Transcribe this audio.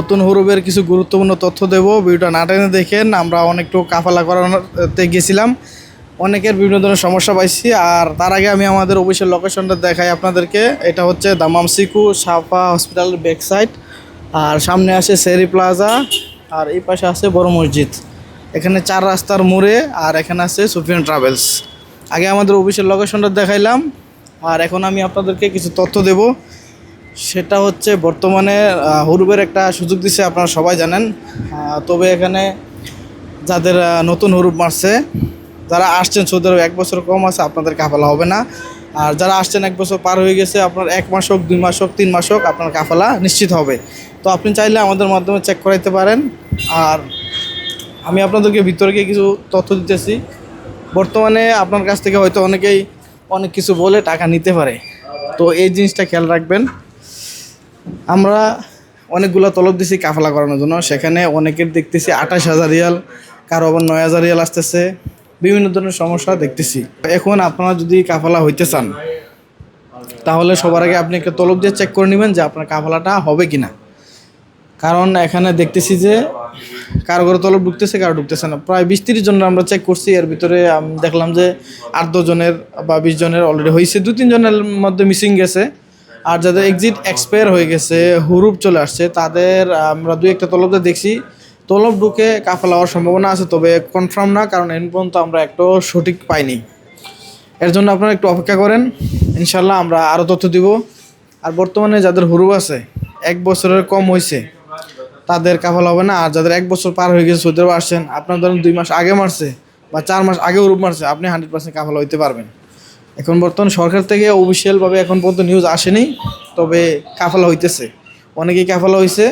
নতুন হরুবের কিছু গুরুত্বপূর্ণ তথ্য দেব, ভিডিওটা না টেনে দেখেন, আমরা অনেকটু কাফালা করানোতে গেছিলাম। অনেকের বিভিন্ন ধরনের সমস্যা পাইছি, আর তার আগে আমি আমাদের অফিসের লোকেশনটা দেখাই আপনাদেরকে। এটা হচ্ছে দামাম সিকু সাফা হসপিটালের ব্যাক সাইড আর সামনে আছে সেরি প্লাজা, আর এই পাশে আছে বড় মসজিদ। এখানে চার রাস্তার মোড়ে, আর এখানে আছে সুফিয়ান ট্রাভেলস। আগে আমাদের অফিসের লোকেশনটা দেখাইলাম, আর এখন আমি আপনাদেরকে কিছু তথ্য দেব। সেটা হচ্ছে বর্তমানে হরুবের একটা সুযোগ দিছে, আপনারা সবাই জানেন। তবে এখানে যাদের নতুন হরুপ মারছে, যারা আসছেন, সৌদি এক বছর কম আছে, আপনাদের কাফালা হবে না। আর যারা আসছেন এক বছর পার হয়ে গেছে, আপনার এক মাস হোক, দুই মাস হোক, তিন মাস হোক, আপনার কাফালা নিশ্চিত হবে। তো আপনি চাইলে আমাদের মাধ্যমে চেক করাইতে পারেন। আর আমি আপনাদেরকে ভিতরে গিয়ে কিছু তথ্য দিতেছি। বর্তমানে আপনার কাছ থেকে হয়তো অনেকেই অনেক কিছু বলে টাকা নিতে পারে। তো এই জিনিসটা খেয়াল রাখবেন। আমরা অনেকগুলো তলব দিছি কাফালা করানোর জন্য। সেখানে অনেকের দেখতেছি আঠাশ হাজার রিয়াল, কারও আবার নয় হাজার রিয়াল আসতেছে। বিভিন্ন ধরনের সমস্যা দেখতেছি। এখন আপনারা যদি কাফালা হইতে চান, তাহলে সবার আগে আপনি একটা তলব দিয়ে চেক করে নেবেন যে আপনার কাফালাটা হবে কি না কারণ এখানে দেখতেছি যে কারও কারও তলব ঢুকতেছে, কারও ঢুকতেছে না। প্রায় বিশ তিরিশ জনের আমরা চেক করছি। এর ভিতরে আমি দেখলাম যে আট জনের বা বিশ জনের অলরেডি হয়েছে দু তিন জনের মধ্যে মিসিং গেছে। আর যাদের এক্সিট এক্সপায়ার হয়ে গেছে, হুরুপ চলে আসছে, তাদের আমরা দুই একটা তলবতে দেখছি। তলব ঢুকে কাফেলা হওয়ার সম্ভাবনা আছে, তবে কনফার্ম না, কারণ এন পর্যন্ত আমরা একটু সঠিক পাইনি। এর জন্য আপনারা একটু অপেক্ষা করেন। ইনশাল্লাহ আমরা আরও তথ্য দিব। আর বর্তমানে যাদের হুরুপ আছে, এক বছরের কম হয়েছে তাদের কাফাল হবে না। আর যাদের এক বছর পার হয়ে গেছে, সৌদি আরবে আসছেন, আপনার ধরেন দুই মাস আগে মারছে বা চার মাস আগে রূপ মারছে, আপনি হান্ড্রেড পার্সেন্ট কাফাল হইতে পারবেন। এখন বর্তমান সরকার থেকে অফিসিয়ালভাবে এখন পর্যন্ত নিউজ আসেনি, তবে কাফালা হইতেছে। অনেকেই কাফালা হয়েছে